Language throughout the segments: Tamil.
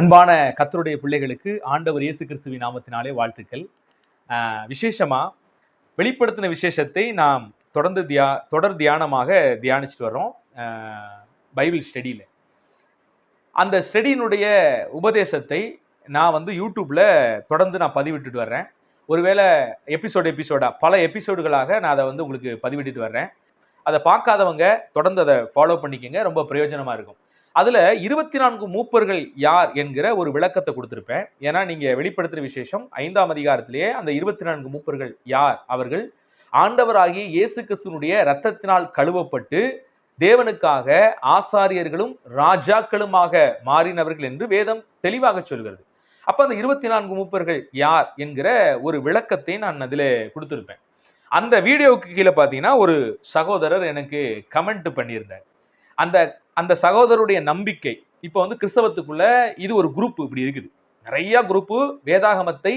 அன்பான கத்தருடைய பிள்ளைகளுக்கு ஆண்டவர் இயேசு கிறிஸ்துவின் நாமத்தினாலே வாழ்த்துக்கள். விசேஷமாக வெளிப்படுத்தின விசேஷத்தை நாம் தொடர்ந்து தியா தொடர் தியானமாக தியானிச்சுட்டு வர்றோம். பைபிள் ஸ்டடியில். அந்த ஸ்டடியினுடைய உபதேசத்தை நான் வந்து யூடியூப்பில் தொடர்ந்து நான் பதிவிட்டுட்டு வர்றேன். ஒருவேளை எபிசோடு எபிசோடாக பல எபிசோடுகளாக நான் அதை வந்து உங்களுக்கு பதிவிட்டுட்டு வர்றேன். அதை பார்க்காதவங்க தொடர்ந்து அதை ஃபாலோ பண்ணிக்கங்க. ரொம்ப பிரயோஜனமாக இருக்கும். அதில் இருபத்தி நான்கு மூப்பர்கள் யார் என்கிற ஒரு விளக்கத்தை கொடுத்துருப்பேன். ஏன்னா நீங்கள் வெளிப்படுத்துகிற விசேஷம் ஐந்தாம் அதிகாரத்திலேயே அந்த இருபத்தி நான்கு மூப்பர்கள் யார்? அவர்கள் ஆண்டவராகிய இயேசு கிறிஸ்துனுடைய இரத்தத்தினால் கழுவப்பட்டு தேவனுக்காக ஆசாரியர்களும் ராஜாக்களுமாக மாறினவர்கள் என்று வேதம் தெளிவாக சொல்கிறது. அப்போ அந்த இருபத்தி நான்கு மூப்பர்கள் யார் என்கிற ஒரு விளக்கத்தை நான் அதில் கொடுத்துருப்பேன். அந்த வீடியோவுக்கு கீழே பார்த்தீங்கன்னா ஒரு சகோதரர் எனக்கு கமெண்ட் பண்ணியிருந்தார். அந்த அந்த சகோதரருடைய நம்பிக்கை. இப்போ வந்து கிறிஸ்தவத்துக்குள்ள இது ஒரு குரூப் இப்படி இருக்குது. நிறைய குரூப்பு வேதாகமத்தை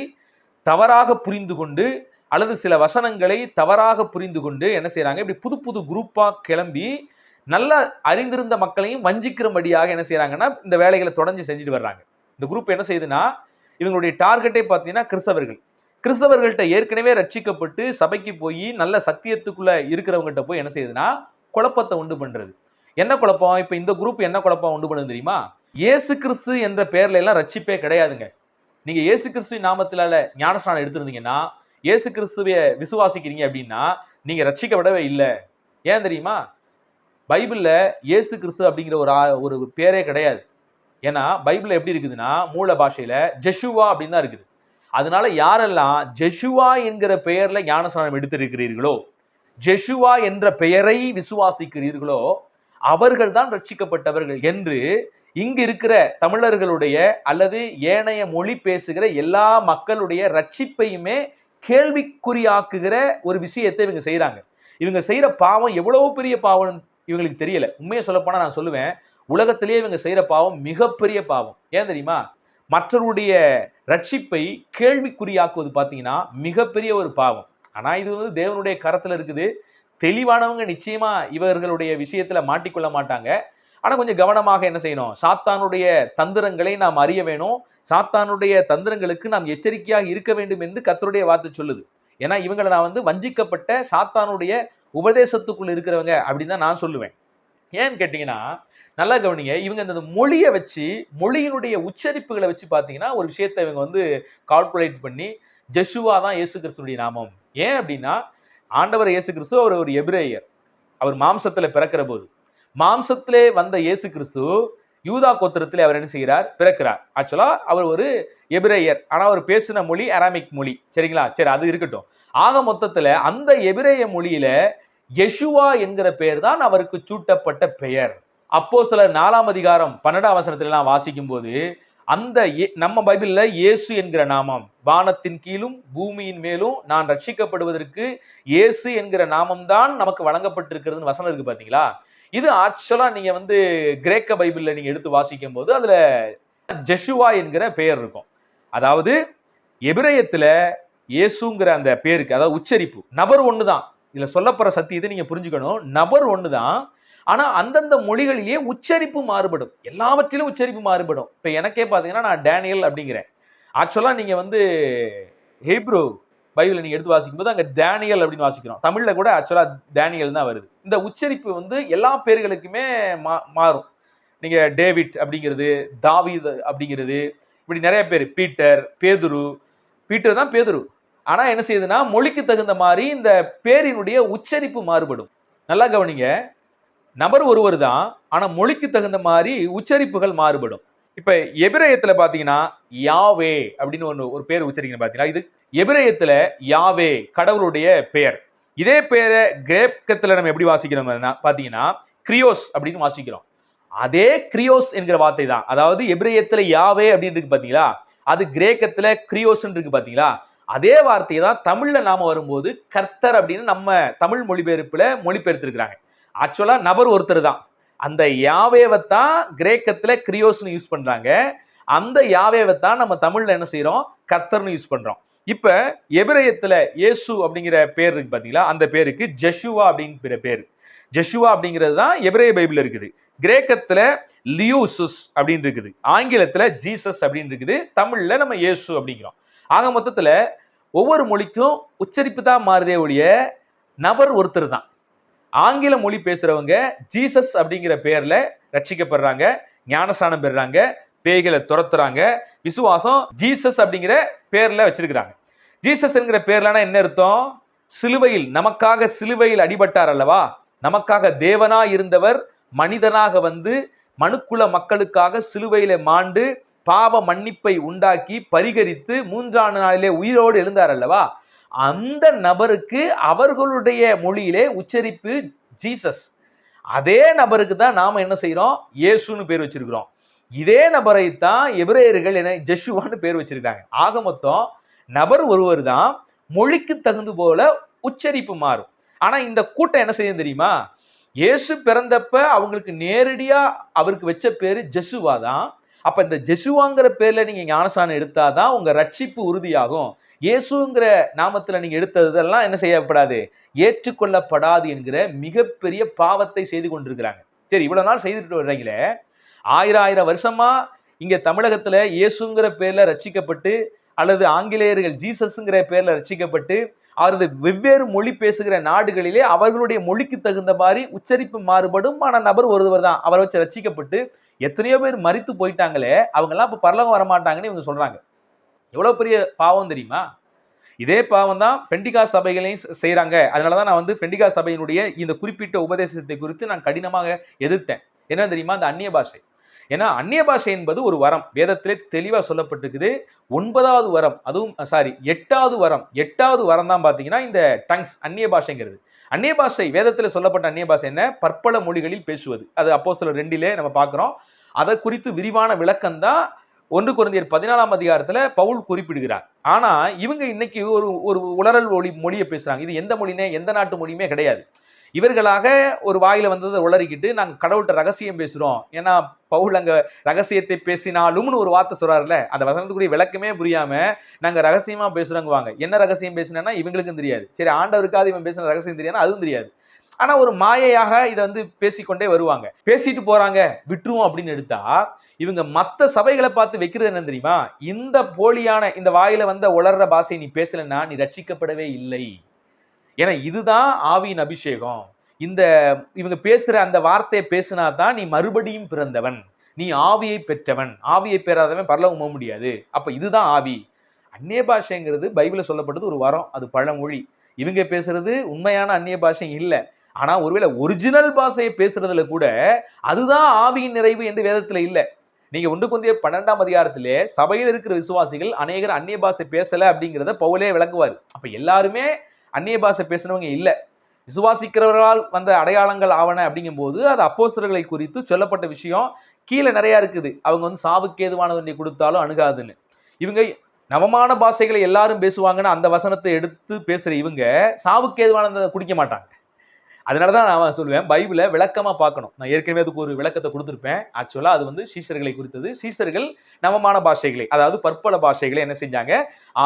தவறாக புரிந்து கொண்டு அல்லது சில வசனங்களை தவறாக புரிந்து கொண்டு என்ன செய்கிறாங்க இப்படி புது புது குரூப்பாக கிளம்பி நல்லா அறிந்திருந்த மக்களையும் வஞ்சிக்கிறபடியாக என்ன செய்கிறாங்கன்னா இந்த வேலைகளை தொடர்ந்து செஞ்சுட்டு வர்றாங்க. இந்த குரூப் என்ன செய்யுதுன்னா இவங்களுடைய டார்கெட்டே பார்த்தீங்கன்னா கிறிஸ்தவர்கள். கிறிஸ்தவர்கள்ட்ட ஏற்கனவே ரட்சிக்கப்பட்டு சபைக்கு போய் நல்ல சத்தியத்துக்குள்ளே இருக்கிறவங்ககிட்ட போய் என்ன செய்யுதுன்னா குழப்பத்தை உண்டு பண்ணுறது என்ன குழப்பம்? இப்போ இந்த குரூப் என்ன குழப்பம் உண்டு பண்ணுது தெரியுமா? ஏசு கிறிஸ்து என்ற பேர்ல எல்லாம் ரட்சிப்பே கிடையாதுங்க. நீங்க ஏசு கிறிஸ்து நாமத்தினால ஞானஸ்நானம் எடுத்திருந்தீங்கன்னா ஏசு கிறிஸ்துவைய விசுவாசிக்கிறீங்க அப்படின்னா நீங்க ரட்சிக்கப்படவே இல்லை. ஏன் தெரியுமா? பைபிளில் இயேசு கிறிஸ்து அப்படிங்கிற ஒரு ஒரு பேரே கிடையாது. ஏன்னா பைபிளில் எப்படி இருக்குதுன்னா மூல பாஷையில் ஜெஷுவா அப்படின்னு தான் இருக்குது. அதனால யாரெல்லாம் ஜெஷுவா என்கிற பெயரில் ஞானஸ்நானம் எடுத்திருக்கிறீர்களோ ஜெஷுவா என்ற பெயரை விசுவாசிக்கிறீர்களோ அவர்கள் தான் ரட்சிக்கப்பட்டவர்கள் என்று இங்கு இருக்கிற தமிழர்களுடைய அல்லது ஏனைய மொழி பேசுகிற எல்லா மக்களுடைய ரட்சிப்பையுமே கேள்விக்குறியாக்குகிற ஒரு விஷயத்தை இவங்க செய்கிறாங்க இவங்க செய்கிற பாவம் எவ்வளவு பெரிய பாவம் இவங்களுக்கு தெரியல. உண்மையை சொல்லப்போனால் நான் சொல்லுவேன். உலகத்திலேயே இவங்க செய்கிற பாவம் மிகப்பெரிய பாவம். ஏன் தெரியுமா? மற்றவருடைய ரட்சிப்பை கேள்விக்குறியாக்குவது பார்த்தீங்கன்னா மிகப்பெரிய ஒரு பாவம். ஆனால் இது வந்து தேவனுடைய கரத்தில் இருக்குது. தெளிவானவங்க நிச்சயமா இவர்களுடைய விஷயத்துல மாட்டிக்கொள்ள மாட்டாங்க. ஆனா கொஞ்சம் கவனமாக என்ன செய்யணும்? சாத்தானுடைய தந்திரங்களை நாம் அறிய வேணும். சாத்தானுடைய தந்திரங்களுக்கு நாம் எச்சரிக்கையாக இருக்க வேண்டும் என்று கத்தருடைய வார்த்தை சொல்லுது. ஏன்னா இவங்களை நான் வந்து வஞ்சிக்கப்பட்ட சாத்தானுடைய உபதேசத்துக்குள்ள இருக்கிறவங்க அப்படின்னு தான் நான் சொல்லுவேன். ஏன்னு கேட்டிங்கன்னா நல்லா கவனிங்க. இவங்க இந்த மொழியை வச்சு மொழியினுடைய உச்சரிப்புகளை வச்சு பார்த்தீங்கன்னா ஒரு விஷயத்தை இவங்க வந்து கால்குலேட் பண்ணி ஜெஷுவா தான் இயேசு கிறிஸ்துடைய நாமம். ஏன் அப்படின்னா ஆண்டவர் இயேசு கிறிஸ்து அவர் ஒரு எபிரேயர். அவர் மாம்சத்தில் பிறக்கிற போது. மாம்சத்திலே வந்த இயேசு கிறிஸ்து யூதா கோத்திரத்திலே அவர் என்ன செய்கிறார்? பிறக்கிறார். ஆக்சுவலா அவர் ஒரு எபிரேயர். ஆனா அவர் பேசின மொழி அராமிக் மொழி. சரிங்களா? சரி அது இருக்கட்டும். ஆக மொத்தத்துல அந்த எபிரேய மொழியில யெஷுவா என்கிற பெயர் தான் அவருக்கு சூட்டப்பட்ட பெயர். அப்போ சில நாலாம் அதிகாரம் பன்னெண்டாம் அவசரத்திலாம் வாசிக்கும் போது அந்த நம்ம பைபிளில் இயேசு என்கிற நாமம் வானத்தின் கீழும் பூமியின் மேலும் நான் ரட்சிக்கப்படுவதற்கு இயேசு என்கிற நாமம் தான் நமக்கு வழங்கப்பட்டிருக்கிறதுன்னு வசனம் இருக்கு பார்த்தீங்களா இது ஆக்சுவலாக நீங்கள் வந்து கிரேக்க பைபிளில் நீங்கள் எடுத்து வாசிக்கும் போது அதில் ஜெஷுவா என்கிற பெயர் இருக்கும். அதாவது எபிரயத்தில் இயேசுங்கிற அந்த பேருக்கு அதாவது உச்சரிப்பு நபர் ஒன்று தான் இதில் சொல்லப்படுற சத்தியத்தை நீங்கள் புரிஞ்சுக்கணும். நபர் ஒன்று தான் ஆனால் அந்தந்த மொழிகளிலேயே உச்சரிப்பு மாறுபடும். எல்லாவற்றிலும் உச்சரிப்பு மாறுபடும். இப்போ எனக்கே பார்த்தீங்கன்னா நான் டேனியல் அப்படிங்கிறேன். ஆக்சுவலாக நீங்கள் வந்து ஹீப்ரு பைபிளை நீங்கள் எடுத்து வாசிக்கும் போது அங்கே டேனியல் அப்படின்னு வாசிக்கிறோம். தமிழில் கூட ஆக்சுவலாக டேனியல் தான் வருது. இந்த உச்சரிப்பு வந்து எல்லா பேர்களுக்குமே மா மாறும். நீங்கள் டேவிட் அப்படிங்கிறது தாவித் அப்படிங்கிறது இப்படி நிறைய பேர். பீட்டர் பேதுரு. பீட்டர் தான் பேதுரு. ஆனால் என்ன செய்யுதுன்னா மொழிக்கு தகுந்த மாதிரி இந்த பேரினுடைய உச்சரிப்பு மாறுபடும். நல்லா கவனிங்க. நபர் ஒருவர் தான் ஆனால் மொழிக்கு தகுந்த மாதிரி உச்சரிப்புகள் மாறுபடும். இப்போ எபிரேயத்தில் பார்த்தீங்கன்னா யாவே அப்படின்னு ஒன்று ஒரு பேர் உச்சரிக்கணும் பார்த்தீங்கன்னா இது எபிரேயத்தில் யாவே கடவுளுடைய பெயர். இதே பேரை கிரேக்கத்தில் நம்ம எப்படி வாசிக்கிறோம் பார்த்தீங்கன்னா கிரியோஸ் அப்படின்னு வாசிக்கிறோம். அதே கிரியோஸ் என்கிற வார்த்தை தான். அதாவது எபிரேயத்தில் யாவே அப்படின்னு இருக்கு பார்த்தீங்களா அது கிரேக்கத்தில் கிரியோஸ்ன்னு இருக்கு பார்த்தீங்களா அதே வார்த்தையை தான் தமிழில் நாம வரும்போது கர்த்தர் அப்படின்னு நம்ம தமிழ் மொழிபெயர்ப்பில் மொழிபெயர்த்திருக்கிறாங்க. ஆக்சுவலாக நபர் ஒருத்தர் தான். அந்த யாவேவை தான் கிரேக்கத்தில் கிரியோஸ்னு யூஸ் பண்ணுறாங்க அந்த யாவேவை தான் நம்ம தமிழில் என்ன செய்கிறோம் கத்தர்னு யூஸ் பண்ணுறோம் இப்போ எபிரயத்தில் இயேசு அப்படிங்கிற பேர் இருக்கு பார்த்தீங்களா அந்த பேருக்கு ஜெஷுவா அப்படிங்கிற பேர். ஜெஷுவா அப்படிங்கிறது தான் எபிரேய பைபிள் இருக்குது. கிரேக்கத்தில் லியூசுஸ் அப்படின்னு இருக்குது. ஆங்கிலத்தில் ஜீசஸ் அப்படின்னு இருக்குது. தமிழில் நம்ம இயேசு அப்படிங்கிறோம். ஆக மொத்தத்தில் ஒவ்வொரு மொழிக்கும் உச்சரிப்பு தான் மாறுதே ஒழிய நபர் ஒருத்தர் தான். ஆங்கில மொழி பேசுறவங்க ஜீசஸ் அப்படிங்கிற பேர்ல ரட்சிக்கப்படுறாங்க ஞானஸ்தானம் பெறுறாங்க பேய்களை துரத்துறாங்க விசுவாசம் ஜீசஸ் அப்படிங்கிற பேர்ல வச்சிருக்கிறாங்க. ஜீசஸ் என்கிற பேர்லனா என்ன அர்த்தம்? சிலுவையில் நமக்காக சிலுவையில் அடிபட்டார் அல்லவா? நமக்காக தேவனா இருந்தவர் மனிதனாக வந்து மனுக்குல மக்களுக்காக சிலுவையில மாண்டு பாவ மன்னிப்பை உண்டாக்கி பரிகரித்து மூன்றாண்டு நாளிலே உயிரோடு எழுந்தார் அல்லவா? அந்த நபருக்கு அவர்களுடைய மொழியிலே உச்சரிப்பு ஜீசஸ். அதே நபருக்கு தான் நாம் என்ன செய்கிறோம் இயேசுன்னு பேர் வச்சிருக்கிறோம். இதே நபரை தான் எபிரேயர்கள் என ஜெஷுவான்னு பேர் வச்சிருக்காங்க. ஆக மொத்தம் நபர் ஒருவர் தான் மொழிக்கு தகுந்து போல உச்சரிப்பு மாறும். ஆனால் இந்த கூட்டம் என்ன செய்யும் தெரியுமா? இயேசு பிறந்தப்ப அவங்களுக்கு நேரடியாக அவருக்கு வச்ச பேர் ஜெசுவா தான். அப்போ இந்த ஜெசுவாங்கிற பேரில் நீங்கள் ஞானசானம் எடுத்தாதான் உங்கள் ரட்சிப்பு உறுதியாகும். இயேசுங்கிற நாமத்தில் நீங்கள் எடுத்ததெல்லாம் என்ன செய்யப்படாது? ஏற்றுக்கொள்ளப்படாது என்கிற மிகப்பெரிய பாவத்தை செய்து கொண்டிருக்கிறாங்க. சரி இவ்வளோ நாள் செய்துட்டு வர்றீங்களே. ஆயிரம் ஆயிரம் வருஷமா இங்கே தமிழகத்தில் இயேசுங்கிற பேரில் ரச்சிக்கப்பட்டு அல்லது ஆங்கிலேயர்கள் ஜீசஸ்ங்கிற பேரில் ரச்சிக்கப்பட்டு அவரது வெவ்வேறு மொழி பேசுகிற நாடுகளிலே அவர்களுடைய மொழிக்கு தகுந்த மாதிரி உச்சரிப்பு மாறுபடும். ஆன நபர் ஒருவர் தான். அவரை வச்சு ரட்சிக்கப்பட்டு எத்தனையோ பேர் மறித்து போயிட்டாங்களே. அவங்கெல்லாம் இப்போ பரலகம் வரமாட்டாங்கன்னு இவங்க சொல்கிறாங்க எவ்வளோ பெரிய பாவம் தெரியுமா? இதே பாவம் தான் பெண்டிகா சபைகளையும் செய்கிறாங்க அதனால தான் நான் வந்து பெண்டிகா சபையினுடைய இந்த குறிப்பிட்ட உபதேசத்தை குறித்து நான் கடினமாக எதிர்த்தேன். என்ன தெரியுமா? அந்த அந்நிய பாஷை. ஏன்னா அந்நிய பாஷை என்பது ஒரு வரம். வேதத்திலே தெளிவாக சொல்லப்பட்டிருக்குது. ஒன்பதாவது வரம் அதுவும் சாரி எட்டாவது வரம். எட்டாவது வரம் தான் பார்த்தீங்கன்னா இந்த டங்ஸ் அந்நிய பாஷைங்கிறது. அந்நிய பாஷை வேதத்தில் சொல்லப்பட்ட அந்நிய பாஷை என்ன? பற்பல மொழிகளில் பேசுவது. அது அப்போ சில ரெண்டிலே நம்ம பார்க்குறோம். அதை குறித்து விரிவான விளக்கம் தான் ஒன்று குழந்தையர் பதினாலாம் அதிகாரத்தில் பவுல் குறிப்பிடுகிறார். ஆனால் இவங்க இன்னைக்கு ஒரு ஒரு உளறல் மொழி மொழியை பேசுகிறாங்க இது எந்த மொழினே எந்த நாட்டு மொழியுமே கிடையாது. இவர்களாக ஒரு வாயில் வந்ததை உளறிக்கிட்டு நாங்கள் கடவுள்கிட்ட ரகசியம் பேசுகிறோம் ஏன்னா பவுல் அங்கே ரகசியத்தை பேசினாலும்னு ஒரு வார்த்தை சொல்றாருல அந்த வசனத்துக்குரிய விளக்கமே புரியாமல் நாங்கள் ரகசியமாக பேசுகிறோங்குவாங்க வாங்க என்ன ரகசியம் பேசினேன்னா இவங்களுக்கும் தெரியாது. சரி ஆண்டவருக்காவது இவன் பேசின ரகசியம் தெரியாதுன்னா அதுவும் தெரியாது. ஆனா ஒரு மாயையாக இதை வந்து பேசிக்கொண்டே வருவாங்க. பேசிட்டு போறாங்க விட்டுருவோம் அப்படின்னு எடுத்தா இவங்க மற்ற சபைகளை பார்த்து வைக்கிறது என்ன தெரியுமா? இந்த போலியான இந்த வாயில வந்த உளர்ற பாசை நீ பேசலைன்னா நீ ரட்சிக்கப்படவே இல்லை. ஏன்னா இதுதான் ஆவியின் அபிஷேகம். இந்த இவங்க பேசுற அந்த வார்த்தையை பேசினா தான் நீ மறுபடியும் பிறந்தவன். நீ ஆவியை பெற்றவன். ஆவியை பெறாதவன் பரலோகம் போக முடியாது. அப்ப இதுதான் ஆவி. அந்நிய பாஷைங்கிறது பைபிளில் சொல்லப்பட்டது ஒரு வரம் அது பழமொழி. இவங்க பேசுறது உண்மையான அந்நிய பாஷை இல்லை. ஆனால் ஒருவேளை ஒரிஜினல் பாஷையை பேசுறதுல கூட அதுதான் ஆவியின் நிறைவு என்று வேதத்தில் இல்லை. நீங்க ஒன்று கொந்திய பன்னெண்டாம் அதிகாரத்திலே சபையில் இருக்கிற விசுவாசிகள் அநேகர் அந்நிய பாஷை பேசலை அப்படிங்கிறத பவுலே விளக்குவார் அப்போ எல்லாருமே அந்நிய பாஷை பேசினவங்க இல்லை. விசுவாசிக்கிறவர்களால் வந்த அடையாளங்கள் ஆவன அப்படிங்கும்போது அது அப்போஸ்தர்களை குறித்து சொல்லப்பட்ட விஷயம். கீழே நிறையா இருக்குது. அவங்க வந்து சாவுக்கு ஏதுவானது ஒன்றை கொடுத்தாலும் அணுகாதுன்னு. இவங்க நவமான பாஷைகளை எல்லாரும் பேசுவாங்கன்னு அந்த வசனத்தை எடுத்து பேசுகிற இவங்க சாவுக்கு ஏதுவானதை குடிக்க மாட்டாங்க. அதனால தான் நான் சொல்லுவேன் பைபிளை விளக்கமாக பார்க்கணும். நான் ஏற்கனவே அதுக்கு ஒரு விளக்கத்தை கொடுத்துருப்பேன். ஆக்சுவலாக அது வந்து சீசர்களை குறித்தது. சீசர்கள் நவமான பாஷைகளை அதாவது பற்பல பாஷைகளை என்ன செஞ்சாங்க?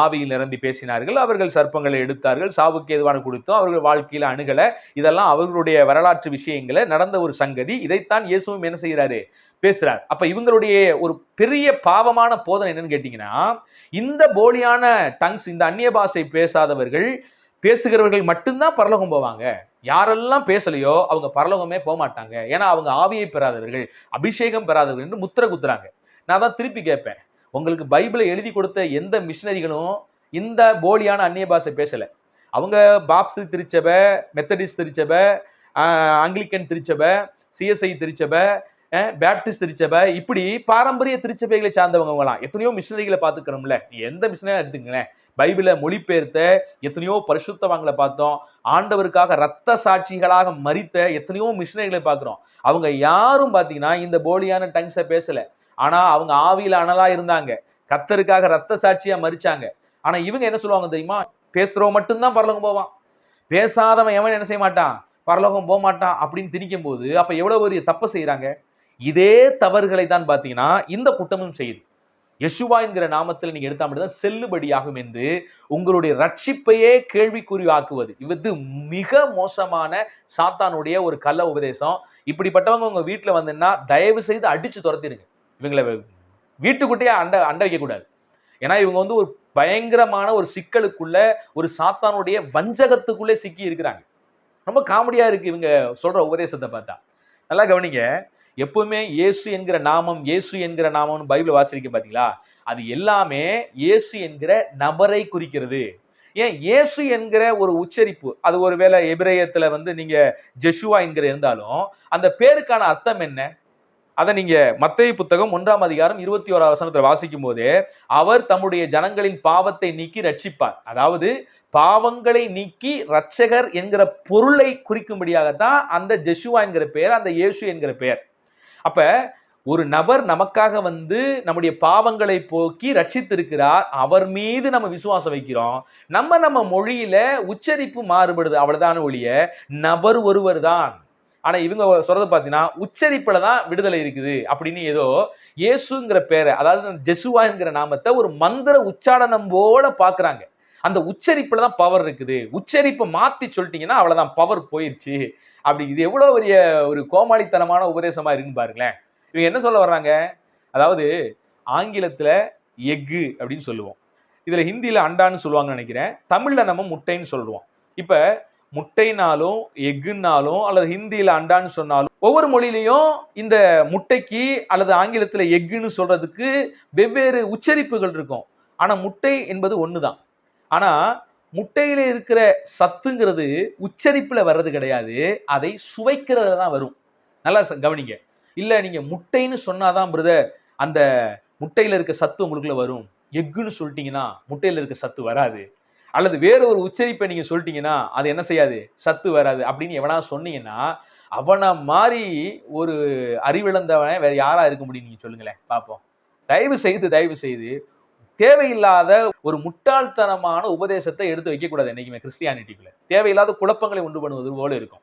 ஆவியில் நிரம்பி பேசினார்கள். அவர்கள் சர்ப்பங்களை எடுத்தார்கள். சாவுக்கு எதுவான கொடுத்தோம். அவர்கள் வாழ்க்கையில் அணுகலை. இதெல்லாம் அவர்களுடைய வரலாற்று விஷயங்களை நடந்த ஒரு சங்கதி. இதைத்தான் இயேசுவும் என்ன செய்கிறாரு பேசுறார். அப்ப இவங்களுடைய ஒரு பெரிய பாவமான போதனை என்னன்னு கேட்டீங்கன்னா இந்த போலியான டங்ஸ் இந்த அந்நிய பாஷை பேசாதவர்கள் பேசுகிறவர்கள் மட்டும்தான் பரலோகம் போவாங்க. யாரெல்லாம் பேசலையோ அவங்க பரலோகமே போக மாட்டாங்க ஏன்னா அவங்க ஆவியை பெறாதவர்கள் அபிஷேகம் பெறாதவர்கள் என்று முத்திர குத்துறாங்க. நான் தான் திருப்பி கேட்பேன். உங்களுக்கு பைபிளை எழுதி கொடுத்த எந்த மிஷினரிகளும் இந்த போலியான அந்நிய பாஷை பேசலை. அவங்க பாப்ஸ் திருச்சப மெத்தடிஸ்ட் திருச்சப ஆங்கிலிக்கன் திருச்சப சிஎஸ்ஐ திருச்சப பேப்டிஸ்ட் திருச்சபை இப்படி பாரம்பரிய திருச்சபைகளை சார்ந்தவங்கலாம் எத்தனையோ மிஷினரிகளை பார்த்துக்கிறோம்ல. எந்த மிஷினரி எடுத்துங்களேன் பைபிளை மொழிபெயர்த்த எத்தனையோ பரிசுத்தவங்களை பார்த்தோம். ஆண்டவருக்காக ரத்த சாட்சிகளாக மறித்த எத்தனையோ மிஷினரிகளை பார்க்குறோம். அவங்க யாரும் பார்த்தீங்கன்னா இந்த போலியான டங்ஸை பேசலை. ஆனால் அவங்க ஆவியில் அனலா இருந்தாங்க. கத்தருக்காக ரத்த சாட்சியாக மறிச்சாங்க. ஆனால் இவங்க என்ன சொல்லுவாங்க தெரியுமா? பேசுகிறவன் மட்டும்தான் பரலோகம் போவான். பேசாதவன் எவன் என்ன செய்ய மாட்டான்? பரலோகம் போக மாட்டான் அப்படின்னு திணிக்கும் போது அப்போ எவ்வளோ பெரிய தப்பு செய்கிறாங்க இதே தவறுகளை தான் பார்த்தீங்கன்னா இந்த கூட்டமும் செய்யுது. யசுவா என்கிற நாமத்தில் நீங்க எடுத்தா மட்டும்தான் செல்லுபடியாகும் என்று உங்களுடைய ரட்சிப்பையே கேள்விக்குறி ஆக்குவது. இது மிக மோசமான சாத்தானுடைய ஒரு கள்ள உபதேசம். இப்படிப்பட்டவங்க உங்க வீட்டுல வந்துன்னா தயவு செய்து அடிச்சு துரத்திடுங்க. இவங்களை வீட்டுக்குட்டேயே அண்டை அண்டை வைக்கக்கூடாது. ஏன்னா இவங்க வந்து ஒரு பயங்கரமான ஒரு சிக்கலுக்குள்ள ஒரு சாத்தானுடைய வஞ்சகத்துக்குள்ளே சிக்கி இருக்கிறாங்க. ரொம்ப காமெடியா இருக்கு இவங்க சொல்ற உபதேசத்தை பார்த்தா. நல்லா கவனிங்க. எப்பவுமே இயேசு என்கிற நாமம் இயேசு என்கிற நாமம்னு பைபிள் வாசிக்க பாத்தீங்களா? அது எல்லாமே இயேசு என்கிற நபரை குறிக்கிறது. ஏன்? இயேசு என்கிற ஒரு உச்சரிப்பு அது ஒருவேளை எபிரேயத்துல வந்து நீங்க ஜெஷுவா என்கிற இருந்தாலும் அந்த பேருக்கான அர்த்தம் என்ன? அதை நீங்க மத்திய புத்தகம் ஒன்றாம் அதிகாரம் இருபத்தி ஓராவது வசனத்தில் வாசிக்கும் போது அவர் தம்முடைய ஜனங்களின் பாவத்தை நீக்கி ரட்சிப்பார் அதாவது பாவங்களை நீக்கி ரட்சகர் என்கிற பொருளை குறிக்கும்படியாகத்தான் அந்த ஜெஷுவா என்கிற பெயர் அந்த இயேசு என்கிற பெயர். அப்ப ஒரு நபர் நமக்காக வந்து நம்முடைய பாவங்களை போக்கி ரட்சித்திருக்கிறார் அவர் மீது நம்ம விசுவாசம் வைக்கிறோம். நம்ம நம்ம மொழியில உச்சரிப்பு மாறுபடுது அவ்வளவுதான ஒழிய நபர் ஒருவர் தான். ஆனா இவங்க சொல்றது பாத்தீங்கன்னா உச்சரிப்புல தான் விடுதலை இருக்குது அப்படின்னு ஏதோ இயேசுங்கிற பேரை அதாவது ஜெசுவாங்கிற நாமத்தை ஒரு மந்திர உச்சாடனம் போல பாக்குறாங்க. அந்த உச்சரிப்புல தான் பவர் இருக்குது. உச்சரிப்பை மாத்தி சொல்லிட்டீங்கன்னா அவ்வளவுதான் பவர் போயிருச்சு. அப்படி இது எவ்வளோ பெரிய ஒரு கோமாளித்தனமான உபதேசமாக இருக்குன்னு பாருங்களேன். இவங்க என்ன சொல்ல வர்றாங்க? அதாவது ஆங்கிலத்தில் எஃகு அப்படின்னு சொல்லுவோம். இதில் ஹிந்தியில் அண்டான்னு சொல்லுவாங்கன்னு நினைக்கிறேன். தமிழில் நம்ம முட்டைன்னு சொல்லுவோம் இப்போ முட்டைனாலும் எஃகுன்னாலும் அல்லது ஹிந்தியில் அண்டான்னு சொன்னாலும் ஒவ்வொரு மொழியிலையும் இந்த முட்டைக்கு அல்லது ஆங்கிலத்தில் எஃகுன்னு சொல்கிறதுக்கு வெவ்வேறு உச்சரிப்புகள் இருக்கும். ஆனால் முட்டை என்பது ஒன்று தான் ஆனால் முட்டையில் இருக்கிற சத்துங்கிறது உச்சரிப்பில் வர்றது கிடையாது. அதை சுவைக்கிறதுல தான் வரும். நல்லா ச- கவனிங்க. இல்லை நீங்கள் முட்டைன்னு சொன்னாதான் பிரதர் அந்த முட்டையில் இருக்க சத்து உங்களுக்குள்ள வரும். எக்குன்னு சொல்லிட்டீங்கன்னா முட்டையில் இருக்க சத்து வராது. அல்லது வேற ஒரு உச்சரிப்பை நீங்கள் சொல்லிட்டீங்கன்னா அது என்ன செய்யாது? சத்து வராது. அப்படின்னு எவனா சொன்னீங்கன்னா அவனை மாதிரி ஒரு அறிவிழந்தவன் வேற யாரா இருக்க முடியும் நீங்கள் சொல்லுங்களேன். பார்ப்போம் தயவு செய்து தயவு செய்து தேவையில்லாத ஒரு முட்டாள்தனமான உபதேசத்தை எடுத்து வைக்கக்கூடாது என்றைக்குமே கிறிஸ்டியானிட்டிக்குள்ள. தேவையில்லாத குழப்பங்களை உண்டு பண்ணுவது போல இருக்கும்.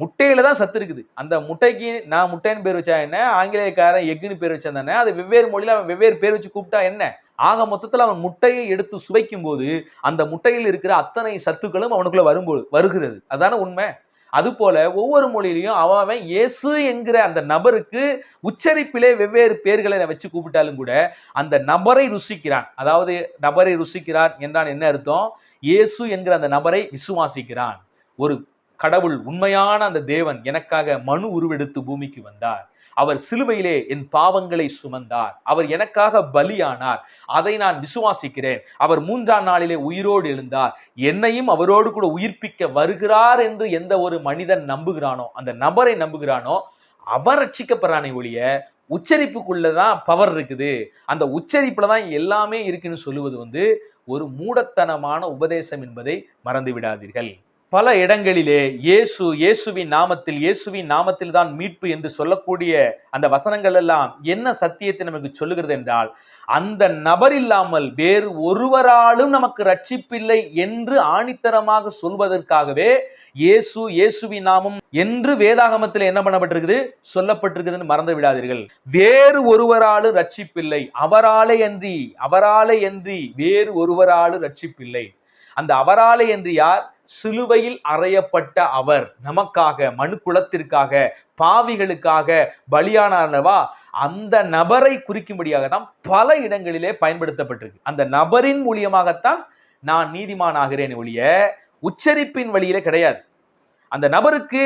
முட்டையில தான் சத்து இருக்குது. அந்த முட்டைக்கு நான் முட்டைன்னு பேர் வச்சா என்ன? ஆங்கிலேயக்காரன் எக்குன்னு பேர் வச்சிருந்தானே அது வெவ்வேறு மொழியில அவன் வெவ்வேறு பேர் வச்சு கூப்பிட்டா என்ன? ஆக மொத்தத்துல அவன் முட்டையை எடுத்து சுவைக்கும் போது அந்த முட்டையில் இருக்கிற அத்தனை சத்துக்களும் அவனுக்குள்ள வரும்போது வருகிறது. அதான உண்மை? அதுபோல ஒவ்வொரு மொழியிலையும் அவன் அவன் இயேசு என்கிற அந்த நபருக்கு உச்சரிப்பிலே வெவ்வேறு பேர்களை வச்சு கூப்பிட்டாலும் கூட அந்த நபரை ருசிக்கிறான். அதாவது நபரை ருசிக்கிறான் என்றான் என்ன அர்த்தம்? இயேசு என்கிற அந்த நபரை விசுவாசிக்கிறான். ஒரு கடவுள் உண்மையான அந்த தேவன் எனக்காக மனு உருவெடுத்து பூமிக்கு வந்தார். அவர் சிலுவையிலே என் பாவங்களை சுமந்தார். அவர் எனக்காக பலியானார். அதை நான் விசுவாசிக்கிறேன். அவர் மூன்றாம் நாளிலே உயிரோடு எழுந்தார். என்னையும் அவரோடு கூட உயிர்ப்பிக்க வருகிறார் என்று எந்த ஒரு மனிதன் நம்புகிறானோ அந்த நபரை நம்புகிறானோ அவர் ரட்சிக்கப்படுறானே ஒழிய உச்சரிப்புக்குள்ளதான் பவர் இருக்குது. அந்த உச்சரிப்புல தான் எல்லாமே இருக்குன்னு சொல்லுவது வந்து ஒரு மூடத்தனமான உபதேசம் என்பதை மறந்து விடாதீர்கள். பல இடங்களிலே இயேசு இயேசுவின் நாமத்தில் இயேசுவின் நாமத்தில் தான் மீட்பு என்று சொல்லக்கூடிய அந்த வசனங்கள் எல்லாம் என்ன சத்தியத்தை நமக்கு சொல்லுகிறது என்றால் அந்த நபர் இல்லாமல் வேறு ஒருவராலும் நமக்கு ரட்சிப்பில்லை என்று ஆணித்தரமாக சொல்வதற்காகவே இயேசு இயேசுவின் நாமம் என்று வேதாகமத்தில் என்ன பண்ணப்பட்டிருக்குது? சொல்லப்பட்டிருக்குதுன்னு மறந்து விடாதீர்கள். வேறு ஒருவராலும் ரட்சிப்பில்லை அவராலே அன்றி அவராலே அன்றி வேறு ஒருவராலும் ரட்சிப்பில்லை அந்த அவராலே என்று யார்? சிலுவையில் அறையப்பட்ட அவர் நமக்காக மனு குலத்திற்காக பாவிகளுக்காக பலியானவா அந்த நபரை குறிக்கும்படியாக தான் பல இடங்களிலே பயன்படுத்தப்பட்டிருக்கு. அந்த நபரின் மூலியமாகத்தான் நான் நீதிமான் ஆகிறேன் ஒழிய உச்சரிப்பின் வழியிலே கிடையாது. அந்த நபருக்கு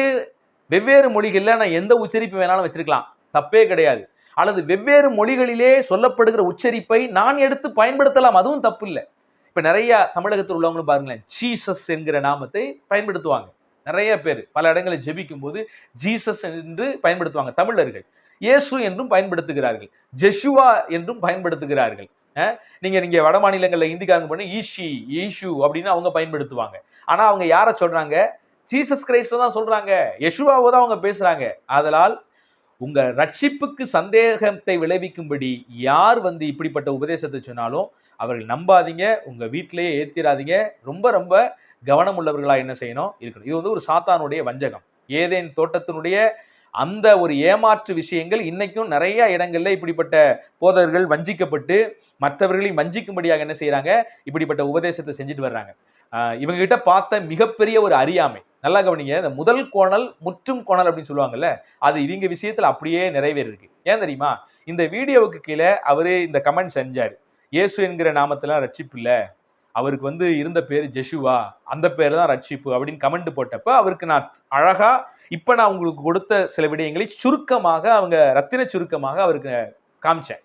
வெவ்வேறு மொழிகளில் நான் எந்த உச்சரிப்பு வேணாலும் வச்சிருக்கலாம். தப்பே கிடையாது. அல்லது வெவ்வேறு மொழிகளிலே சொல்லப்படுகிற உச்சரிப்பை நான் எடுத்து பயன்படுத்தலாம். அதுவும் தப்பு இல்லை இப்போ நிறைய தமிழகத்தில் உள்ளவங்களும் பாருங்களேன் ஜீசஸ் என்கிற நாமத்தை பயன்படுத்துவாங்க. நிறைய பேர் பல இடங்களில் ஜெபிக்கும் போது ஜீசஸ் என்று பயன்படுத்துவாங்க தமிழர்கள். இயேசு என்றும் பயன்படுத்துகிறார்கள் ஜெஷுவா என்றும் பயன்படுத்துகிறார்கள். நீங்க நீங்க வட மாநிலங்களில் இந்திக்காரங்க பண்ணி ஈஷி ஈஷு அப்படின்னு அவங்க பயன்படுத்துவாங்க. ஆனா அவங்க யாரை சொல்றாங்க? ஜீசஸ் கிரைஸ்ட தான் சொல்றாங்க யெஷுவாவை தான் அவங்க பேசுறாங்க. ஆதலால் உங்க ரட்சிப்புக்கு சந்தேகத்தை விளைவிக்கும்படி யார் வந்து இப்படிப்பட்ட உபதேசத்தை சொன்னாலும் அவர்கள் நம்பாதீங்க உங்கள் வீட்டிலேயே ஏற்றிடாதீங்க ரொம்ப ரொம்ப கவனம் உள்ளவர்களாக என்ன செய்யணும்? இருக்கணும். இது வந்து ஒரு சாத்தானுடைய வஞ்சகம். ஏதேன் தோட்டத்தினுடைய அந்த ஒரு ஏமாற்று விஷயங்கள் இன்னைக்கும் நிறைய இடங்கள்ல இப்படிப்பட்ட போதகர்கள் வஞ்சிக்கப்பட்டு மற்றவர்களையும் வஞ்சிக்கும்படியாக என்ன செய்கிறாங்க இப்படிப்பட்ட உபதேசத்தை செஞ்சுட்டு வர்றாங்க. ஆஹ் இவங்க கிட்ட பார்த்த மிகப்பெரிய ஒரு அறியாமை. நல்லா கவனிங்க. இந்த முதல் கோணல் முற்றும் கோணல் அப்படின்னு சொல்லுவாங்கல்ல அது இவங்க விஷயத்துல அப்படியே நிறைவேறிருக்கு ஏன் தெரியுமா? இந்த வீடியோவுக்கு கீழே அவரு இந்த கமெண்ட் செஞ்சாரு. இயேசு என்கிற நாமத்தெல்லாம் ரட்சிப்பு இல்லை அவருக்கு வந்து இருந்த பேர் ஜெஷுவா அந்த பேர் தான் ரட்சிப்பு அப்படின்னு கமெண்ட் போட்டப்ப அவருக்கு நான் அழகா இப்ப நான் உங்களுக்கு கொடுத்த சில விடயங்களை சுருக்கமாக அவங்க ரத்தின சுருக்கமாக அவருக்கு காமிச்சேன்.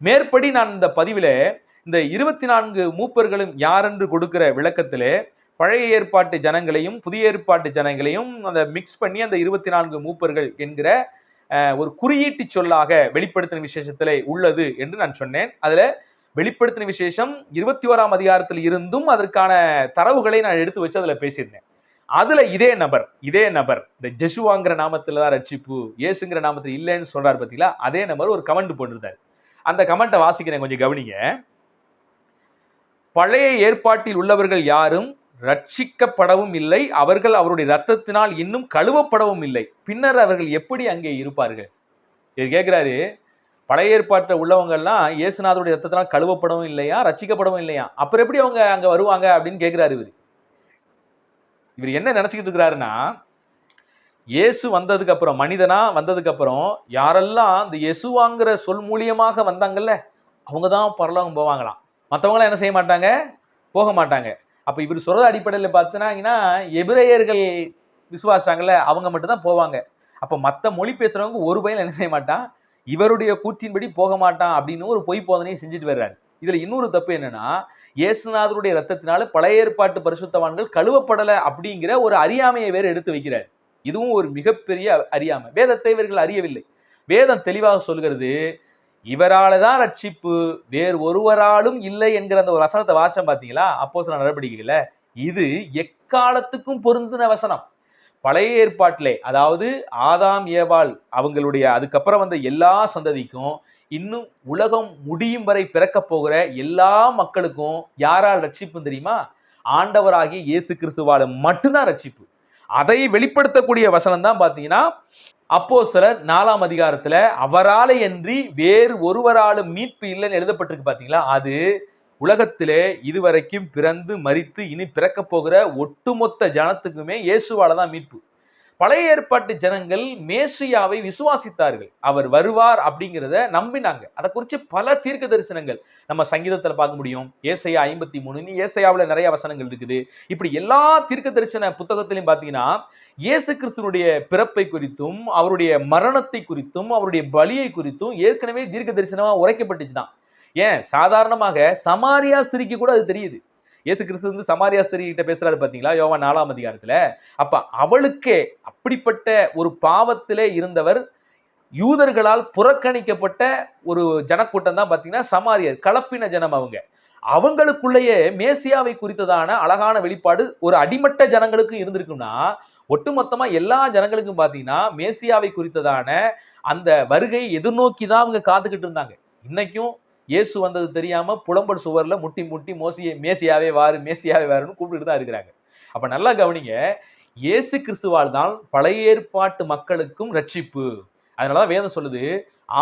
மேற்படி நான் இந்த பதிவில் இந்த இருபத்தி நான்கு மூப்பர்களும் யாரென்று கொடுக்கிற விளக்கத்திலே பழைய ஏற்பாட்டு ஜனங்களையும் புதிய ஏற்பாட்டு ஜனங்களையும் அந்த மிக்ஸ் பண்ணி அந்த இருபத்தி நான்கு மூப்பர்கள் என்கிற ஒரு குறியீட்டு சொல்லாக வெளிப்படுத்தின விசேஷத்தில் உள்ளது என்று நான் சொன்னேன். அதில் வெளிப்படுத்தின விசேஷம் இருபத்தி ஓராம் அதிகாரத்தில் இருந்தும் அதற்கான தரவுகளை நான் எடுத்து வச்சு அதில் பேசியிருந்தேன். அதுல இதே நபர் இதே நபர் இந்த ஜெசுவாங்கிற நாமத்துல தான் ரட்சிப்பு ஏசுங்கிற நாமத்தில் இல்லைன்னு சொல்றாரு பார்த்தீங்களா? அதே நபர் ஒரு கமெண்ட் போட்டிருந்தார். அந்த கமெண்ட்டை வாசிக்கிறேன் கொஞ்சம் கவனிங்க. பழைய ஏற்பாட்டில் உள்ளவர்கள் யாரும் ரட்சிக்கப்படவும் இல்லை அவர்கள் அவருடைய ரத்தத்தினால் இன்னும் கழுவப்படவும் இல்லை. பின்னர் அவர்கள் எப்படி அங்கே இருப்பார்கள்? இவர் கேட்கிறாரு பழைய ஏற்பாட்டில் உள்ளவங்கெல்லாம் இயேசுநாதருடைய ரத்தத்தெல்லாம் கழுவப்படவும் இல்லையா ரசிக்கப்படவும் இல்லையா? அப்புறம் எப்படி அவங்க அங்கே வருவாங்க அப்படின்னு கேட்குறாரு இவர். இவர் என்ன நினச்சிக்கிட்டு இருக்கிறாருன்னா இயேசு வந்ததுக்கு அப்புறம் மனிதனா வந்ததுக்கு அப்புறம் யாரெல்லாம் இந்த இயேசுவாங்கிற சொல் மூலியமாக வந்தாங்கல்ல அவங்க தான் பரலோகம் போவாங்களாம். மற்றவங்களாம் என்ன செய்ய மாட்டாங்க? போக மாட்டாங்க. அப்போ இவர் சொல்கிற அடிப்படையில் பார்த்தினாங்கன்னா எபிரேயர்கள் விசுவாசாங்கல்ல அவங்க மட்டும்தான் போவாங்க. அப்போ மற்ற மொழி பேசுகிறவங்க ஒரு பையன் என்ன செய்ய மாட்டான்? இவருடைய கூற்றின்படி போக மாட்டான் அப்படின்னு ஒரு பொய் போதனையை செஞ்சுட்டு வர்றாரு. இதுல இன்னொரு தப்பு என்னன்னா இயேசுநாதருடைய ரத்தத்தினால பழைய ஏற்பாட்டு பரிசுத்தவான்கள் கழுவப்படலை அப்படிங்கிற ஒரு அறியாமையை வேறு எடுத்து வைக்கிறார். இதுவும் ஒரு மிகப்பெரிய அறியாமை. வேதத்தை இவர்கள் அறியவில்லை. வேதம் தெளிவாக சொல்கிறது இவரால தான் ரட்சிப்பு வேறு ஒருவராலும் இல்லை என்கிற அந்த ஒரு வசனத்தை வாசம் பார்த்தீங்களா? அப்போ சில நடவடிக்கைகள இது எக்காலத்துக்கும் பொருந்தின வசனம். பழைய ஏற்பாட்டிலே அதாவது ஆதாம் ஏவாள் அவங்களுடைய அதுக்கப்புறம் வந்த எல்லா சந்ததிக்கும் இன்னும் உலகம் முடியும் வரை பிறக்க போகிற எல்லா மக்களுக்கும் யாரால் ரட்சிப்பு தெரியுமா? ஆண்டவராகிய இயேசு கிறிஸ்துவால மட்டும்தான் ரட்சிப்பு. அதை வெளிப்படுத்தக்கூடிய வசனம் தான் பார்த்தீங்கன்னா அப்போ சிலர் நாலாம் அதிகாரத்துல அவரால வேறு ஒருவராலும் மீட்பு இல்லைன்னு எழுதப்பட்டிருக்கு பார்த்தீங்களா? அது உலகத்திலே இதுவரைக்கும் பிறந்து மறித்து இனி பிறக்க போகிற ஒட்டுமொத்த ஜனத்துக்குமே இயேசுவால தான் மீட்பு. பழைய ஏற்பாட்டு ஜனங்கள் மேசியாவை விசுவாசித்தார்கள். அவர் வருவார் அப்படிங்கிறத நம்பினாங்க. அதை குறித்து பல தீர்க்க தரிசனங்கள் நம்ம சங்கீதத்தில் பார்க்க முடியும். ஏசையா ஐம்பத்தி மூணு ஏசையாவில் நிறைய வசனங்கள் இருக்குது. இப்படி எல்லா தீர்க்க தரிசன புத்தகத்திலையும் பார்த்தீங்கன்னா இயேசு கிறிஸ்துனுடைய பிறப்பை குறித்தும் அவருடைய மரணத்தை குறித்தும் அவருடைய பலியை குறித்தும் ஏற்கனவே தீர்க்க தரிசனமாக உரைக்கப்பட்டுச்சு தான் ஏன்? சாதாரணமாக சமாரியா ஸ்திரிக்கு கூட அது தெரியுது. இயேசு கிறிஸ்து வந்து சமாரியா ஸ்திரி கிட்ட பேசுறாரு பாத்தீங்களா? யோவா நாலாம் அதிகாரத்துல. அப்ப அவளுக்கே அப்படிப்பட்ட ஒரு பாவத்திலே இருந்தவர் யூதர்களால் புறக்கணிக்கப்பட்ட ஒரு ஜனக்கூட்டம் தான் பார்த்தீங்கன்னா சமாரியர் கலப்பின ஜனம் அவங்க. அவங்களுக்குள்ளேயே மேசியாவை குறித்ததான அழகான வெளிப்பாடு ஒரு அடிமட்ட ஜனங்களுக்கு இருந்திருக்கும்னா ஒட்டுமொத்தமாக எல்லா ஜனங்களுக்கும் பார்த்தீங்கன்னா மேசியாவை குறித்ததான அந்த வருகை எதிர்நோக்கி தான் அவங்க காத்துக்கிட்டு இருந்தாங்க. இன்னைக்கும் இயேசு வந்தது தெரியாமல் புலம்பல் சுவரில் முட்டி முட்டி மோசியை மேசியாவே வாரு மேசியாவே வாருன்னு கூப்பிட்டுட்டு தான் இருக்கிறாங்க. அப்போ நல்லா கவனிங்க இயேசு கிறிஸ்துவால் தான் பழைய ஏற்பாட்டு மக்களுக்கும் ரட்சிப்பு. அதனாலதான் வேதம் சொல்லுது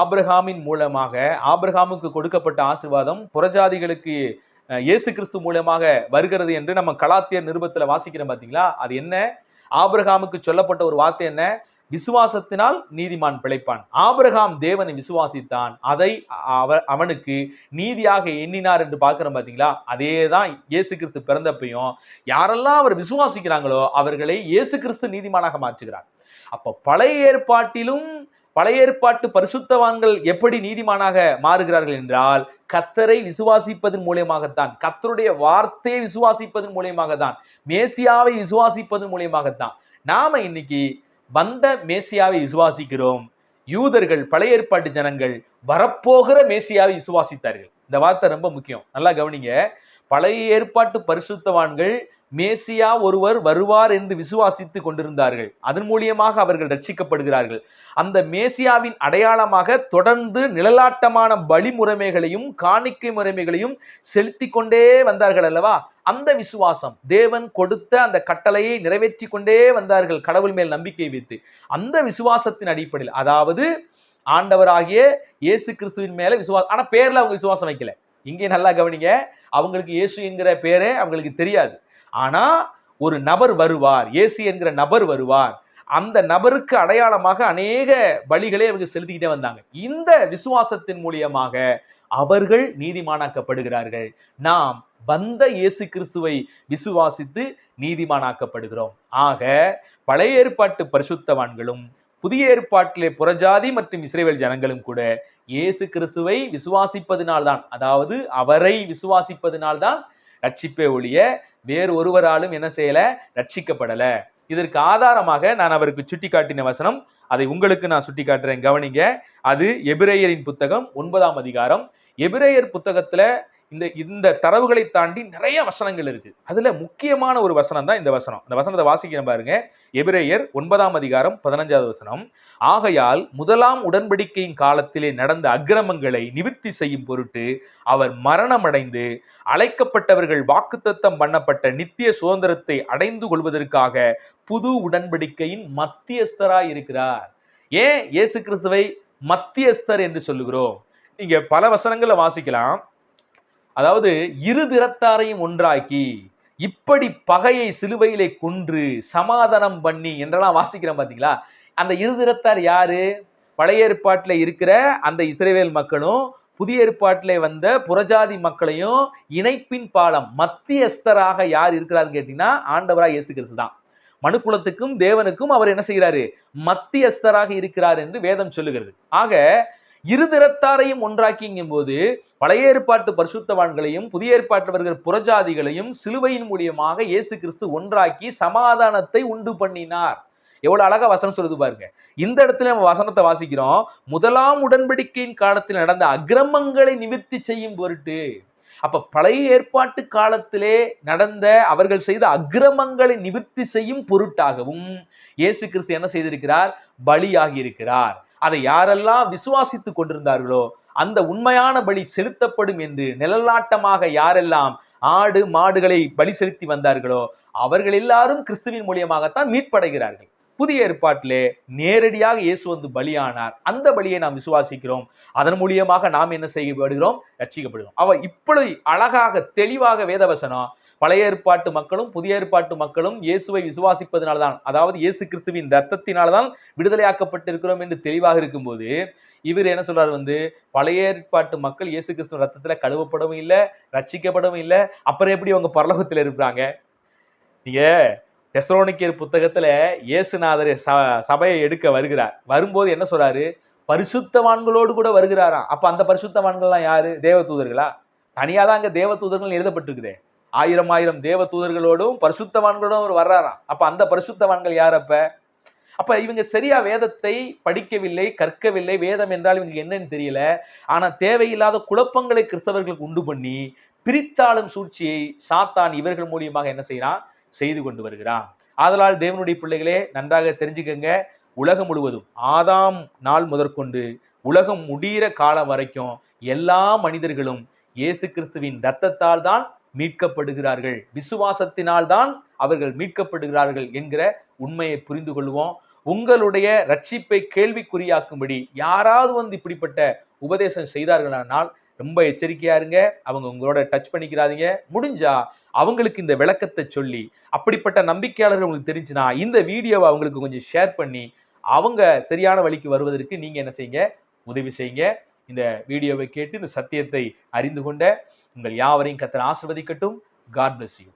ஆபிரகாமின் மூலமாக ஆபிரகாமுக்கு கொடுக்கப்பட்ட ஆசீர்வாதம் புறஜாதிகளுக்கு இயேசு கிறிஸ்து மூலமாக வருகிறது என்று நம்ம கலாத்தியர் நிருபத்தில் வாசிக்கிறோம் பார்த்தீங்களா அது என்ன? ஆபிரகாமுக்கு சொல்லப்பட்ட ஒரு வார்த்தை என்ன? விசுவாசத்தினால் நீதிமான் பிழைப்பான். ஆபிரகாம் தேவனை விசுவாசித்தான். அதை அவனுக்கு நீதியாக எண்ணினார் என்று பார்க்கிறோம் பார்த்தீங்களா அதே தான் இயேசு கிறிஸ்து பிறந்தப்பையும் யாரெல்லாம் அவர் விசுவாசிக்கிறாங்களோ அவர்களை இயேசு கிறிஸ்து நீதிமானாக மாற்றுகிறார். அப்ப பழைய ஏற்பாட்டிலும் பழைய ஏற்பாட்டு பரிசுத்தவான்கள் எப்படி நீதிமானாக மாறுகிறார்கள் என்றால் கத்தரை விசுவாசிப்பதன் மூலியமாகத்தான் கத்தருடைய வார்த்தையை விசுவாசிப்பதன் மூலியமாகத்தான் மேசியாவை விசுவாசிப்பதன் மூலியமாகத்தான். நாம இன்னைக்கு வந்த மேசியாவை விசுவாசிக்கிறோம். யூதர்கள் பழைய ஏற்பாட்டு ஜனங்கள் வரப்போகிற மேசியாவை விசுவாசித்தார்கள். இந்த வார்த்தை ரொம்ப முக்கியம். நல்லா கவனிங்க. பழைய ஏற்பாட்டு பரிசுத்தவான்கள் மேசியா ஒருவர் வருவார் என்று விசுவாசித்து கொண்டிருந்தார்கள். அதன் மூலியமாக அவர்கள் ரட்சிக்கப்படுகிறார்கள். அந்த மேசியாவின் அடையாளமாக தொடர்ந்து நிழலாட்டமான பலி முறைமைகளையும் காணிக்கை முறைமைகளையும் செலுத்தி கொண்டே வந்தார்கள் அல்லவா? அந்த விசுவாசம் தேவன் கொடுத்த அந்த கட்டளையை நிறைவேற்றி கொண்டே வந்தார்கள் கடவுள் மேல் நம்பிக்கை வைத்து. அந்த விசுவாசத்தின் அடிப்படையில் அதாவது ஆண்டவராகிய இயேசு கிறிஸ்துவின் மேல விசுவாசம் ஆனா பேர்ல அவங்க விசுவாசம் வைக்கல. இங்கே நல்லா கவனிங்க அவங்களுக்கு இயேசு என்கிற பேரே அவங்களுக்கு தெரியாது. ஆனா ஒரு நபர் வருவார் ஏசி என்கிற நபர் வருவார். அந்த நபருக்கு அடையாளமாக அநேக பலிகளை அவங்க செலுத்திக்கிட்டே வந்தாங்க. இந்த விசுவாசத்தின் மூலியமாக அவர்கள் நீதிமானாக்கப்படுகிறார்கள். நாம் வந்த இயேசு கிறிஸ்துவை விசுவாசித்து நீதிமானாக்கப்படுகிறோம். ஆக பழைய ஏற்பாட்டு பரிசுத்தவான்களும் புதிய ஏற்பாட்டிலே புறஜாதி மற்றும் இஸ்ரேவேல் ஜனங்களும் கூட இயேசு கிறிஸ்துவை விசுவாசிப்பதினால்தான் அதாவது அவரை விசுவாசிப்பதினால்தான் ரட்சிப்பே ஒழிய வேறு ஒருவராலும் என்ன செய்யல? ரட்சிக்கப்படல. இதற்கு ஆதாரமாக நான் அவருக்கு சுட்டி காட்டின வசனம். அதை உங்களுக்கு நான் சுட்டி காட்டுறேன் கவனிங்க. அது எபிரேயரின் புத்தகம் ஒன்பதாம் அதிகாரம். எபிரேயர் புத்தகத்துல இந்த இந்த தரவுகளை தாண்டி நிறைய வசனங்கள் இருக்கு. அதுல முக்கியமான ஒரு வசனம் தான் இந்த வசனம். இந்த வசனத்தை வாசிக்கிறேன் பாருங்க. எபிரேயர் ஒன்பதாம் அதிகாரம் பதினஞ்சாவது வசனம். ஆகையால் முதலாம் உடன்படிக்கையின் காலத்திலே நடந்த அக்கிரமங்களை நிவர்த்தி செய்யும் பொருட்டு அவர் மரணமடைந்து அழைக்கப்பட்டவர்கள் வாக்குத்தத்தம் பண்ணப்பட்ட நித்திய சுதந்திரத்தை அடைந்து கொள்வதற்காக புது உடன்படிக்கையின் மத்தியஸ்தராய் இருக்கிறார். ஏன்? இயேசு கிறிஸ்துவை மத்தியஸ்தர் என்று சொல்லுகிறோம். நீங்க பல வசனங்களை வாசிக்கலாம். அதாவது இரு திறத்தாரையும் ஒன்றாக்கி இப்படி பகையை சிலுவையிலே கொன்று சமாதானம் பண்ணி என்றெல்லாம் வாசிக்கிறோம் பார்த்தீங்களா அந்த இரு திறத்தார் யாரு? பழைய ஏற்பாட்டில் இருக்கிற அந்த இஸ்ரேவேல் மக்களும் புதிய ஏற்பாட்டில் வந்த புறஜாதி மக்களையும் இணைப்பின் பாலம் மத்தியஸ்தராக யார் இருக்கிறாருன்னு கேட்டீங்கன்னா ஆண்டவராக இயேசு கிறிஸ்து தான். மனுக்குலத்துக்கும் தேவனுக்கும் அவர் என்ன செய்கிறாரு? மத்தியஸ்தராக இருக்கிறார் என்று வேதம் சொல்லுகிறது. ஆக இருதிறத்தாரையும் ஒன்றாக்கிங்கும் போது பழைய ஏற்பாட்டு பரிசுத்தவான்களையும் புதிய ஏற்பாட்டு வருகிற புறஜாதிகளையும் சிலுவையின் மூலியமாக இயேசு கிறிஸ்து ஒன்றாக்கி சமாதானத்தை உண்டு பண்ணினார். எவ்வளவு அழகா வசனம் சொல்லுது பாருங்க. இந்த இடத்துல நம்ம வசனத்தை வாசிக்கிறோம். முதலாம் உடன்படிக்கையின் காலத்தில் நடந்த அக்கிரமங்களை நிவர்த்தி செய்யும் பொருட்டு அப்ப பழைய ஏற்பாட்டு காலத்திலே நடந்த அவர்கள் செய்த அக்கிரமங்களை நிவர்த்தி செய்யும் பொருட்டாகவும் இயேசு கிறிஸ்து என்ன செய்திருக்கிறார்? பலியாகி இருக்கிறார் அதை யாரெல்லாம் விசுவாசித்து கொண்டிருந்தார்களோ அந்த உண்மையான பலி செலுத்தப்படும் என்று நிழலாட்டமாக யாரெல்லாம் ஆடு மாடுகளை பலி செலுத்தி வந்தார்களோ அவர்கள் எல்லாரும் கிறிஸ்துவின் மூலியமாகத்தான் மீட்படைகிறார்கள். புதிய ஏற்பாட்டிலே நேரடியாக இயேசு வந்து பலியானார். அந்த பலியை நாம் விசுவாசிக்கிறோம். அதன் மூலியமாக நாம் என்ன செய்யப்படுகிறோம்? ரச்சிக்கப்படுகிறோம் அவ இப்படி அழகாக தெளிவாக வேதவசனம் பழைய ஏற்பாட்டு மக்களும் புதிய ஏற்பாட்டு மக்களும் இயேசுவை விசுவாசிப்பதனால்தான் அதாவது இயேசு கிறிஸ்துவின் ரத்தத்தினால்தான் விடுதலையாக்கப்பட்டிருக்கிறோம் என்று தெளிவாக இருக்கும்போது இவர் என்ன சொல்றாரு வந்து பழைய ஏற்பாட்டு மக்கள் இயேசு கிறிஸ்துவ ரத்தத்துல கழுவப்படவும் இல்லை ரட்சிக்கப்படவும் இல்லை அப்புறம் எப்படி அவங்க பரலோகத்தில் இருப்பாங்க நீங்க தெசரோனிக்கியர் புத்தகத்துல இயேசுநாதர் ச சபையை எடுக்க வருகிறார். வரும்போது என்ன சொல்றாரு? பரிசுத்தவான்களோடு கூட வருகிறாராம். அப்ப அந்த பரிசுத்தவான்கள்லாம் யாரு? தேவ தூதர்களா தான் அங்கே தேவ தூதர்கள் எழுதப்பட்டிருக்குதே. ஆயிரம் ஆயிரம் தேவ தூதர்களோடும் பரிசுத்தவான்களோடும் அவர் வர்றாராம். அப்ப அந்த பரிசுத்தவான்கள் யார் அப்ப? அப்ப இவங்க சரியா வேதத்தை படிக்கவில்லை கற்கவில்லை வேதம் என்றால் இவங்க என்னன்னு தெரியல. ஆனா தேவையில்லாத குழப்பங்களை கிறிஸ்தவர்களுக்கு உண்டு பண்ணி பிரித்தாளும் சூழ்ச்சியை சாத்தான் இவர்கள் மூலியமாக என்ன செய்யறான்? செய்து கொண்டு வருகிறான். ஆதலால் தேவனுடைய பிள்ளைகளே நன்றாக தெரிஞ்சுக்கங்க. உலகம் முழுவதும் ஆதாம் நாள் முதற்கொண்டு உலகம் முடிகிற காலம் வரைக்கும் எல்லா மனிதர்களும் இயேசு கிறிஸ்துவின் ரத்தத்தால் தான் மீட்கப்படுகிறார்கள். விசுவாசத்தினால் தான் அவர்கள் மீட்கப்படுகிறார்கள் என்கிற உண்மையை புரிந்து கொள்வோம். உங்களுடைய ரட்சிப்பை கேள்விக்குறியாக்கும்படி யாராவது வந்து இப்படிப்பட்ட உபதேசம் செய்தார்களானால் ரொம்ப எச்சரிக்கையா இருங்க. அவங்க உங்களோட டச் பண்ணிக்கிறாதீங்க. முடிஞ்சா அவங்களுக்கு இந்த விளக்கத்தை சொல்லி அப்படிப்பட்ட நம்பிக்கையாளர்கள் உங்களுக்கு தெரிஞ்சுன்னா இந்த வீடியோவை அவங்களுக்கு கொஞ்சம் ஷேர் பண்ணி அவங்க சரியான வழிக்கு வருவதற்கு நீங்க என்ன செய்யுங்க? உதவி செய்யுங்க. இந்த வீடியோவை கேட்டு இந்த சத்தியத்தை அறிந்து கொண்ட உங்கள் யாவரையும் கத்தர் ஆசிர்வதிக்கட்டும். God bless you